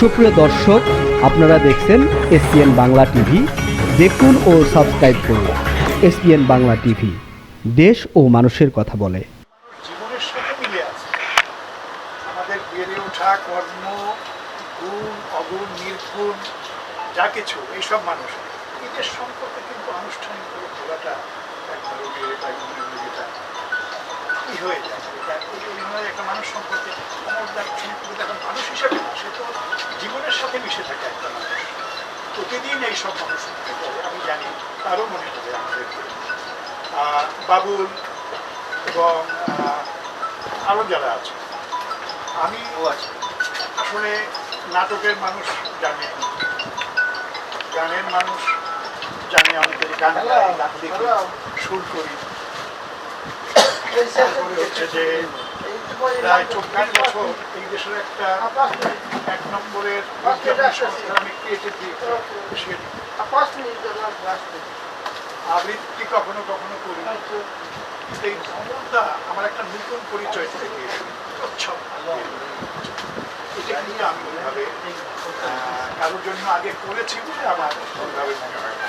সুপ্রিয় দর্শক, আপনারা দেখছেন এসপিএন বাংলা টিভি। দেখুন ও সাবস্ক্রাইব করুন এসপিএন বাংলা টিভি। দেশ ও মানুষের কথা বলে। যা কিছু, এইসব মানুষ। এদের সম্পর্কে কিন্তু কি হয়ে যায়। ইউনিয়নের একটা মানুষ সম্পর্কে এখন মানুষ হিসাবে সে তো জীবনের সাথে মিশে থাকে একটা মানুষ। প্রতিদিন এই সব মানুষ আমি জানি তারও মনে হবে আমাদের। বাবুল এবং আরও যারা আছে। আমি আসলে নাটকের মানুষ জানে গানের মানুষ জানে আমাদের গান সুর করি। আবৃত্তি কখনো কখনো করি। এই ভ্রমণটা আমার একটা নতুন পরিচয় থেকে এটা কিন্তু আমি ওইভাবে কারোর জন্য আগে করেছি বলে আমার ওইভাবে মনে হয় না।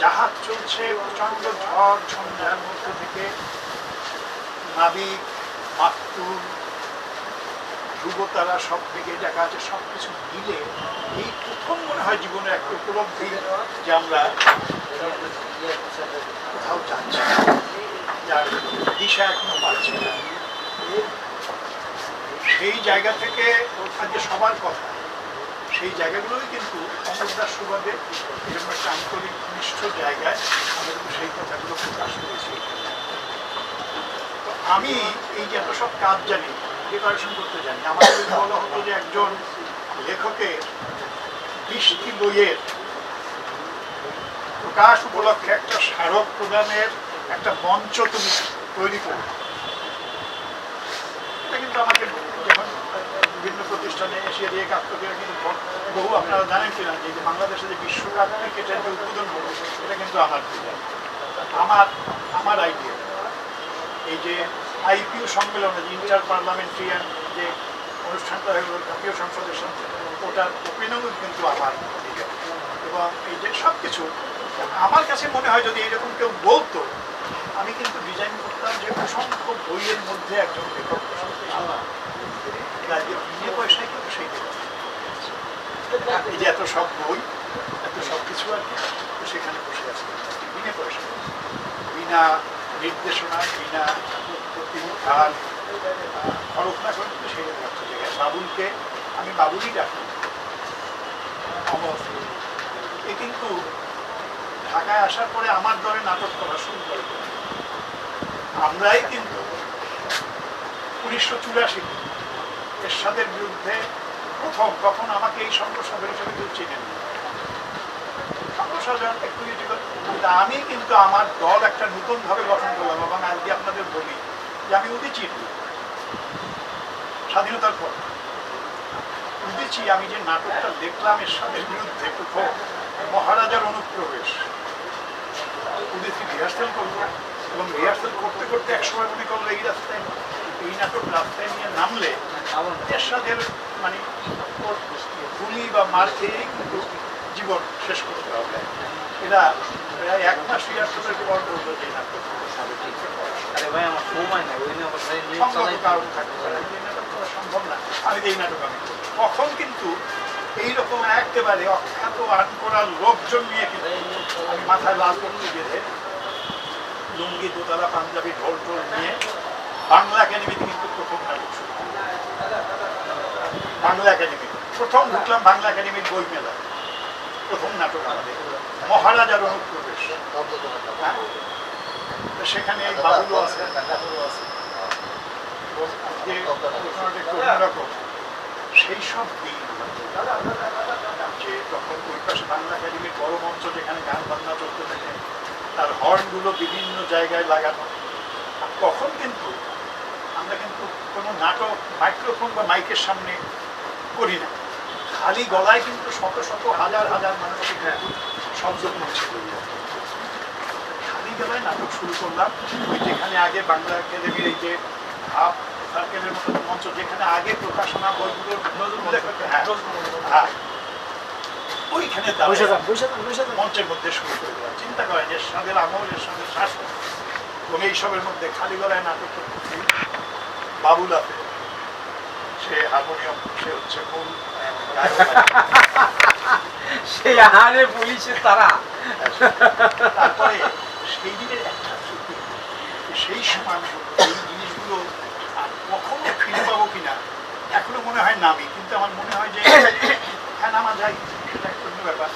জাহাজ চলছে প্রচণ্ড ঝড় থেকে নাবিক সব দিকে দেখা আছে সব কিছু মিলে এই প্রথম মনে হয় জীবনের একটা উপলব্ধি যে আমরা কোথাও যাচ্ছি যার দিশা এখনও পাচ্ছি না। সেই জায়গা থেকে আজকে সবার কথা, সেই জায়গাগুলোই কিন্তু অমরদার সুবাদে এরকম একটা আন্তরিক নিষ্ঠ জায়গায় কিন্তু সেই কথাগুলো প্রকাশ করেছি আমি এই যে এত সব কাজ জানি প্রিপারেশন করতে জানি, আমার যদি বলা হতো যে একজন লেখকের বৃষ্টি বইয়ের প্রকাশ উপলক্ষে একটা স্মারক প্রদানের একটা মঞ্চ তুমি তৈরি করো। এটা কিন্তু আমাকে প্রতিষ্ঠানে এসে কাজ করতে কিন্তু বহু আপনারা জানেন কিনা যে বাংলাদেশে যে বিশ্বকাপ ক্রিকেটের যে উদ্বোধন হলো এটা কিন্তু আমার আমার আমার আইডিয়া এই যে আইপিও সম্মেলনে যে ইন্টার পার্লামেন্টারিয়ান যে অনুষ্ঠানটা হলো জাতীয় সংসদের সাথে ওটার ওপেনিংও কিন্তু আমার এবং এই যে সব কিছু আমার কাছে মনে হয় যদি এরকম কেউ বলতো, আমি কিন্তু ডিজাইন করতাম যে অসংখ্য বইয়ের মধ্যে একজন লেখক কাজে বিনা পয়সায় কিন্তু সেই লেখক। এই যে এত সব বই এত সব কিছু আর কি তো সেখানে বসে আছে বিনা পয়সা বিনা নির্দেশনায় বিনা প্রতিমুখার খরচ না করে কিন্তু সেই রকম একটা জায়গায় আমি বাবুলই ডাকি। এ কিন্তু ঢাকায় আসার পরে আমার দলে নাটক করা শুরু করে। আমরাই কিন্তু উনিশশো চুরাশি এরশাদের বিরুদ্ধে প্রথম, তখন আমাকে এই সম্প্রসারণ হিসেবে কেউ চেনেন। সম্প্রসারণ একটু আমি কিন্তু আমার দল একটা নতুনভাবে গঠন করলাম এবং আজকে আপনাদের বলি যে আমি উদিচি স্বাধীনতার পর। উদিচি আমি যে নাটকটা দেখলাম এরশাদের বিরুদ্ধে প্রথম মহারাজার অনুপ্রবেশ। উদিচি রিহার্সেল করব এবং রিহার্সেল করতে করতে একসময় মনে করল এই রাস্তায় এই নাটক রাস্তায় নিয়ে নামলে এরশাদের মানে গুলি বা মার খেয়েই কিন্তু জীবন শেষ করতে হবে। এরা প্রায় এক মাস রিহার্সালের পর বলল যে নাটক আমার সম্ভব না। আমি এই নাটক আমি করব। তখন কিন্তু এইরকম একেবারে অখ্যাত আন করার লোকজন নিয়ে কিন্তু আমি মাথায় লাল পট্টি বেঁধে লুঙ্গি দোতলা পাঞ্জাবি ঢোল ঢোল নিয়ে বাংলা একাডেমিতে কিন্তু প্রথম নাটক শুরু বাংলা একাডেমি। প্রথম ঢুকলাম বাংলা একাডেমির বই মেলা প্রথম নাটক আমাদের। মহারাজার অনুপ্রবেশ। হ্যাঁ? সেখানে বাবুলও আছে। যে ঘটনাটা একটু অন্যরকম। সেই সব দিন। যে তখন ওই পাশে বাংলা একাডেমির বড় মঞ্চ যেখানে গান বান্না চলতে থাকে, তার হর্নগুলো বিভিন্ন জায়গায় লাগানো। আর তখন কিন্তু আমরা কিন্তু কোনো নাটক, মাইক্রোফোন বা মাইকের সামনে করি না। খালি গলায় কিন্তু শত শত, হাজার হাজার কিন্তু শব্দ পৌঁছে খালি গলায় নাটক শুরু করলাম। যেখানে আগে বাংলা একাডেমির এই যে হাফ সার্কেলের মতো মঞ্চ যেখানে আগে প্রকাশনা বইগুলোর হ্যাঁ, হ্যাঁ। ওইখানে মঞ্চের মধ্যে শুরু করে দেওয়া। চিন্তা করেন এর সঙ্গে আমল এর সঙ্গে শাসন এবং এইসবের মধ্যে খালি গলায় নাটক করতেছি। বাবুল আছে। সে হারমোনিয়াম সে হচ্ছে মূল সেই আহারে পুলিশের তারা। তারপরে সেই দিনের একটা সেই সময় আমি বলব, এই জিনিসগুলো আর কখনো ফিরে পাবো কিনা এখনও মনে হয় নামি কিন্তু আমার মনে হয় যে হ্যাঁ নামা যায় সেটা একটা অন্য ব্যাপার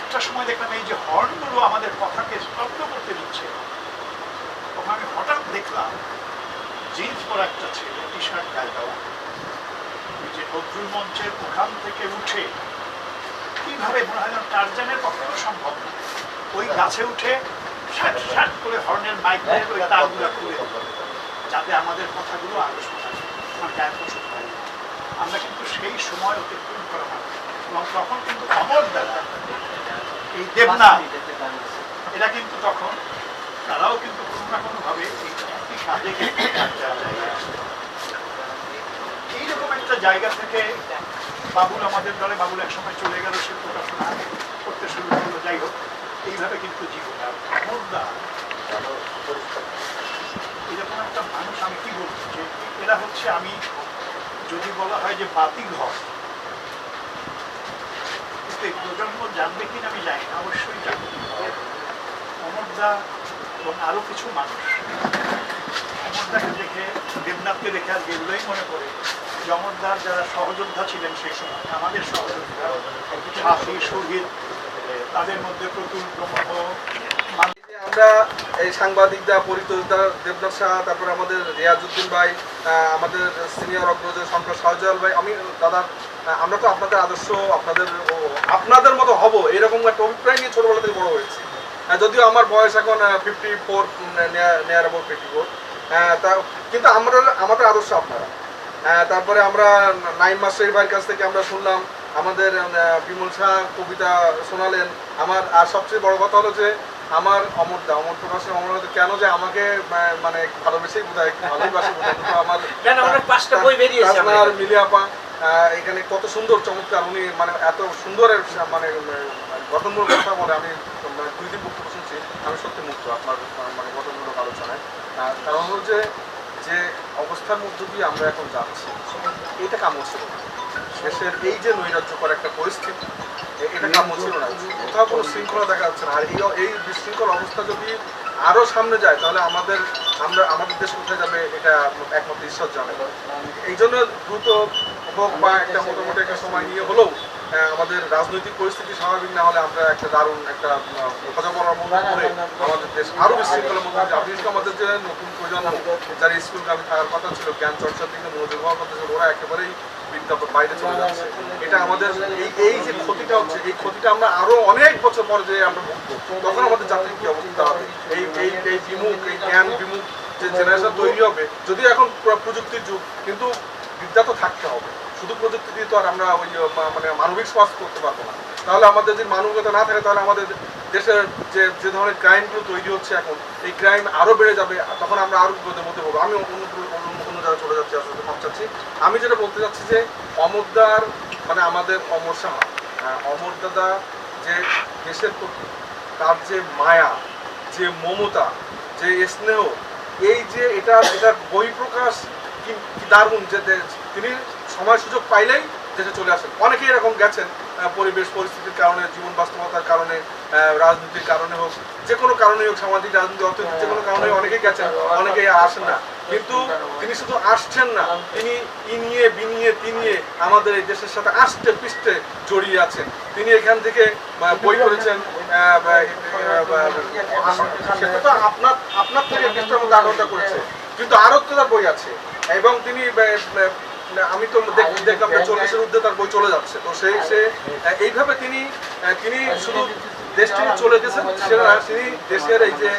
একটা সময় দেখলাম এই যে হর্নগুলো আমাদের কথাকে স্তব্ধ করতে দিচ্ছে তখন আমি হঠাৎ দেখলাম জিন্স পরা একটা ছেলে টি শার্ট গায়ে দেওয়া ওই যে নজরুল মঞ্চের ওখান থেকে উঠে কীভাবে মনে হয় টারজানের পক্ষেও সম্ভব? না ওই গাছে উঠে শ্যাট শ্যাট করে হর্নের মাইক দিয়ে ওই তারগুলো খুলে যাতে আমাদের কথাগুলো আরও শোনা যায় আমার পশু হয়। আমরা কিন্তু সেই সময় অতিক্রম করা হয় এবং তখন কিন্তু অমর দ্বারা এই দেবনা এরা কিন্তু তখন তারাও কিন্তু কোনো না কোনোভাবে এই একই কাজে কিন্তু কাজ দেওয়া জায়গায় আছে। এইরকম একটা জায়গা থেকে বাবুল আমাদের দলে, বাবুল এক সময় চলে গেল, সে পড়াশোনা করতে শুরু করল। যাই হোক, এইভাবে কিন্তু জীবন এরকম একটা মানুষ আমি কি বলব যে, এরা হচ্ছে আমি যদি বলা হয় যে বাতি ঘর। কিন্তু এই প্রজন্ম জানবে কিনা আমি জানি না, অবশ্যই জানবে। অমরদা এবং আরও কিছু মানুষ, অমরদাকে দেখে দেবনাথকে দেখে আর এগুলোই মনে পড়ে। যে যারা সহযোদ্ধা ছিলেন সেই সময়, আমাদের সহযোদ্ধা, সাথী, শহীদ, তাদের মধ্যে প্রতুল প্রমুখ আমরা এই সাংবাদিকরা পরিতোষদা দেবনাথ শাহ, তারপরে আমাদের রিয়াজউদ্দিন ভাই আমাদের সিনিয়র অগ্রজ শঙ্কর শাহজাল ভাই, আমি, দাদা আমরা তো আপনাদের আদর্শ, আপনাদের আপনাদের মতো হব, এরকম একটা অভিপ্রায় নিয়ে ছোটবেলা থেকে বড় হয়েছি। যদিও আমার বয়স এখন fifty four near about fifty four তা, কিন্তু আমরা আমাদের আদর্শ আপনারা। তারপরে আমরা নাইন মাস্টার ভাইয়ের কাছ থেকে আমরা শুনলাম আমাদের বিমল শাহ কবিতা শোনালেন। আমার আর সবচেয়ে বড় কথা হলো যে আমার অমরদা অমর প্রকাশের অমরদা কেন যে আমাকে মানে ভালোবেসেই বোধ হয় ভালোবাসে আমার পাঁচটা বই বেরিয়েছে আর মিলিয়াপা এখানে কত সুন্দর চমৎকার উনি মানে এত সুন্দরের মানে গঠনমূলক কথা বলে আমি দুই দিন বক্তব্য শুনছি আমি সত্যি মুগ্ধ আপনার মানে গঠনমূলক আলোচনায়। কারণ হলো যে অবস্থার মধ্য দিয়ে আমরা এখন যাচ্ছি, এটা কাম্য ছিল। দেশের এই যে নৈরাজ্যকর একটা পরিস্থিতি এটা কাম্য ছিল না? কোথাও কোনো শৃঙ্খলা দেখা যাচ্ছে না। আর এই বিশৃঙ্খল অবস্থা যদি আরও সামনে যায়, তাহলে আমাদের, আমরা, আমাদের দেশ কোথায় যাবে, এটা একমাত্র ঈশ্বর জানে। এই জন্য দ্রুত হোক বা একটা মোটামুটি একটা সময় নিয়ে হলেও আমাদের রাজনৈতিক পরিস্থিতি স্বাভাবিক, না হলে আমরা একটা দারুণ একটা হজবরার মধ্যে পড়ে আমাদের দেশ আরও বিশৃঙ্খলার মধ্যে। বিশেষ করে আমাদের যে নতুন প্রজন্ম, যারা স্কুল গামী থাকার কথা ছিল, জ্ঞান চর্চার দিকে মনোযোগ হওয়ার কথা ছিল, ওরা একেবারেই বিদ্যাপদ বাইরে চলে যাচ্ছে। এটা আমাদের এই এই যে ক্ষতিটা হচ্ছে, এই ক্ষতিটা আমরা আরও অনেক বছর পরে যে আমরা ভুগবো, তখন আমাদের জাতির কি অবস্থা হবে? এই এই এই বিমুখ, এই জ্ঞান বিমুখ যে জেনারেশন তৈরি হবে, যদিও এখন প্রযুক্তির যুগ, কিন্তু বিদ্যা তো থাকতে হবে। শুধু প্রযুক্তি দিয়ে তো আর আমরা ওই মানে মানবিক সমাজ করতে পারব না। তাহলে আমাদের যদি মানবিকতা না থাকে তাহলে আমাদের দেশের যে যে ধরনের ক্রাইমগুলো তৈরি হচ্ছে এখন এই ক্রাইম আরও বেড়ে যাবে তখন আমরা আরও বিপদের মধ্যে পড়ব। আমি অন্য অন্য জায়গায় চলে যাচ্ছি আসলে কম চাচ্ছি আমি যেটা বলতে চাচ্ছি যে অমরদার মানে আমাদের অমর সাহা আহ, অমর দাদা যে দেশের প্রতি তার যে মায়া যে মমতা যে স্নেহ এই যে এটা এটা বহিঃপ্রকাশ কি দারুণ যে তিনি সময় সুযোগ পাইলেই দেশে চলে আসেন। অনেকেই এরকম গেছেন পরিবেশ, পরিস্থিতির কারণে জীবন বাস্তবতার কারণে রাজনীতির কারণে হোক, যে কোনো কারণে হোক, সামাজিক রাজনীতি অর্থনৈতিক যে কোনো কারণে অনেকেই গেছেন, অনেকেই আসেন না। কিন্তু তিনি শুধু আসছেন না, তিনি ইনিয়ে, বিনিয়ে, তিনিয়ে আমাদের এই দেশের সাথে আষ্টে পৃষ্ঠে জড়িয়ে আছেন। তিনি এখান থেকে বই করেছেন সেটা তো আপনার আপনার থেকে দেশটার মধ্যে আগ্রহটা করেছে। কিন্তু আরও তো বই আছে। এবং তিনি আমি তো দেখলাম যে চল্লিশের ঊর্ধ্বে তার বই চলে যাচ্ছে। তো সেই সে এইভাবে তিনি তিনি শুধু দেশ থেকে চলে গেছেন, সেটা তিনি দেশের এই যে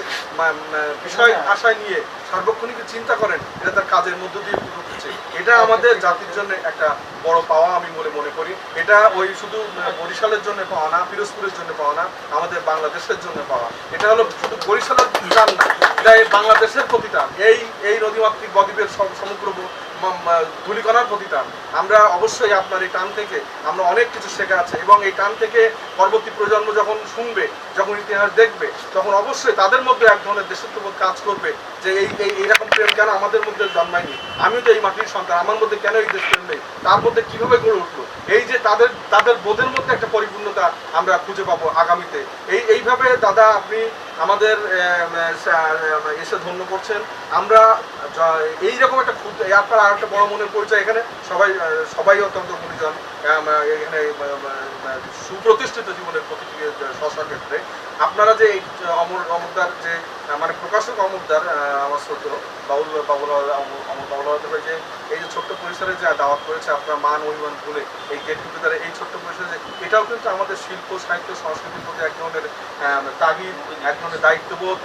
বিষয় আশায় নিয়ে সার্বক্ষণিক চিন্তা করেন, এটা তার কাজের মধ্য দিয়ে উঠছে এটা আমাদের জাতির জন্য একটা বড় পাওয়া, আমি বলে মনে করি। এটা ওই শুধু বরিশালের জন্য পাওয়া না, পিরোজপুরের জন্য পাওয়া না, আমাদের বাংলাদেশের জন্য পাওয়া। এটা হলো শুধু বরিশালের টান না, এটা বাংলাদেশের প্রতিটান এই এই নদীমাতৃক বদ্বীপের সমগ্র ধূলিকণার প্রতিটান আমরা অবশ্যই আপনার এই টান থেকে আমরা অনেক কিছু শেখা আছে এবং এই টান থেকে পরবর্তী প্রজন্ম যখন শুনবে, যখন ইতিহাস দেখবে, তখন অবশ্যই তাদের মধ্যে এক ধরনের দেশত্ববোধ কাজ করবে যে এই এই, এইরকম প্রেম কেন আমাদের মধ্যে জন্মায়নি? আমিও তো এই মাটির সন্তান, আমার মধ্যে কেন এই দেশ প্রেম নেই? তার মধ্যে কীভাবে গড়ে উঠল? এই যে তাদের তাদের বোধের মধ্যে একটা পরিপূর্ণতা আমরা খুঁজে পাবো আগামীতে। এই এইভাবে দাদা আপনি আমাদের এসে ধন্য করছেন? আমরা এই রকম একটা ক্ষুদ্র আপনার আর একটা বড় মনের পরিচয় এখানে, সবাই সবাই অত্যন্ত পরিজন এখানে সুপ্রতিষ্ঠিত জীবনের প্রতিটি স্ব ক্ষেত্রে। আপনারা যে অমর, অমরদার যে মানে প্রকাশক অমরদার আমার শ্রদ্ধ বাউল বাবুল, অমর বাবুল যে, এই যে ছোট্ট পরিসরে যে দাওয়াত করেছে আপনার মান অভিমান ভুলে, এই গেট টুগেদারে, এই ছোট্ট পরিসরে যে, এটাও কিন্তু আমাদের শিল্প, সাহিত্য, সংস্কৃতির প্রতি এক ধরনের তাগিদ, এক ধরনের দায়িত্ববোধ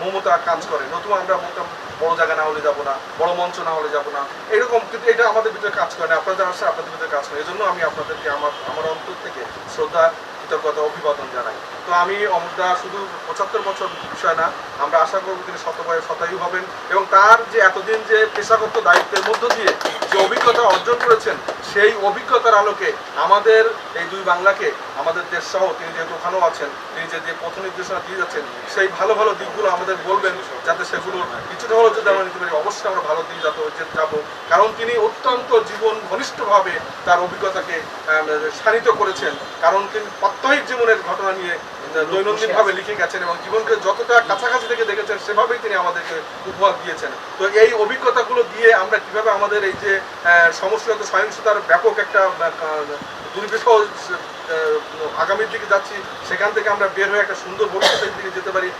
মমতা কাজ করে। নতুন আমরা বলতাম, বড় জায়গা না হলে যাব না, বড় মঞ্চ না হলে যাব না। এরকম কিন্তু এটা আমাদের ভিতরে কাজ করে না, আপনারা যারা আসছে আপনাদের ভিতরে কাজ করে এই জন্য আমি আপনাদেরকে, আমার আমার অন্তর থেকে শ্রদ্ধা কৃতজ্ঞতা, অভিবাদন জানাই। তো আমি অমরদা শুধু পঁচাত্তর বছর বিষয় না, আমরা আশা করব তিনি শতবয়ে শতায়ু হবেন এবং তার যে এতদিন যে পেশাগত দায়িত্বের মধ্য দিয়ে যে অভিজ্ঞতা অর্জন করেছেন, সেই অভিজ্ঞতার আলোকে আমাদের এই দুই বাংলাকে, আমাদের দেশ সহ তিনি যেহেতু ওখানেও আছেন, তিনি যে যে পথ নির্দেশনা দিয়ে যাচ্ছেন, সেই ভালো ভালো দিকগুলো আমাদের বলবেন, যাতে সেগুলো কিছুটা হলেও যদি আমরা নিতে পারি, অবশ্যই আমরা ভালো দিকে যাতে যাব। কারণ তিনি অত্যন্ত জীবন ঘনিষ্ঠভাবে তার অভিজ্ঞতাকে শানিত করেছেন। কারণ তিনি প্রাত্যহিক জীবনের ঘটনা নিয়ে দৈনন্দিন ভাবে লিখে গেছেন এবং জীবনকে যতটা কাছাকাছি থেকে দেখেছেন, সেভাবেই তিনি আমাদেরকে উপহার দিয়েছেন। তো এই অভিজ্ঞতাগুলো দিয়ে আমরা কীভাবে আমাদের এই যে সমস্যাগত সহিংসতার ব্যাপক একটা দুর্বিষহ আগামীর দিকে যাচ্ছি, সেখান থেকে আমরা বের হয়ে একটা সুন্দর ভবিষ্যতের দিকে যেতে পারি।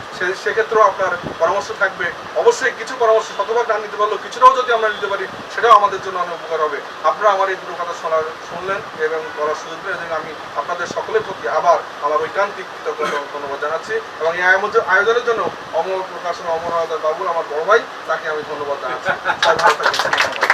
সেক্ষেত্রেও আপনার পরামর্শ থাকবে। অবশ্যই কিছু পরামর্শ শতভাগ না নিতে পারলেও কিছুটাও যদি আমরা নিতে পারি, সেটাও আমাদের জন্য অনেক উপকার হবে। আপনারা আমার এই দুটো কথা শোনার, শুনলেন এবং বলার সুযোগ পেলেন এবং আমি আপনাদের সকলের প্রতি আবার আমার ঐকান্তিক কৃতজ্ঞতা ধন্যবাদ জানাচ্ছি এবং এই আয়োজন- আয়োজনের জন্য অমর প্রকাশন অমর বাবুর, আমার বড় ভাই, তাকে আমি ধন্যবাদ জানাচ্ছি।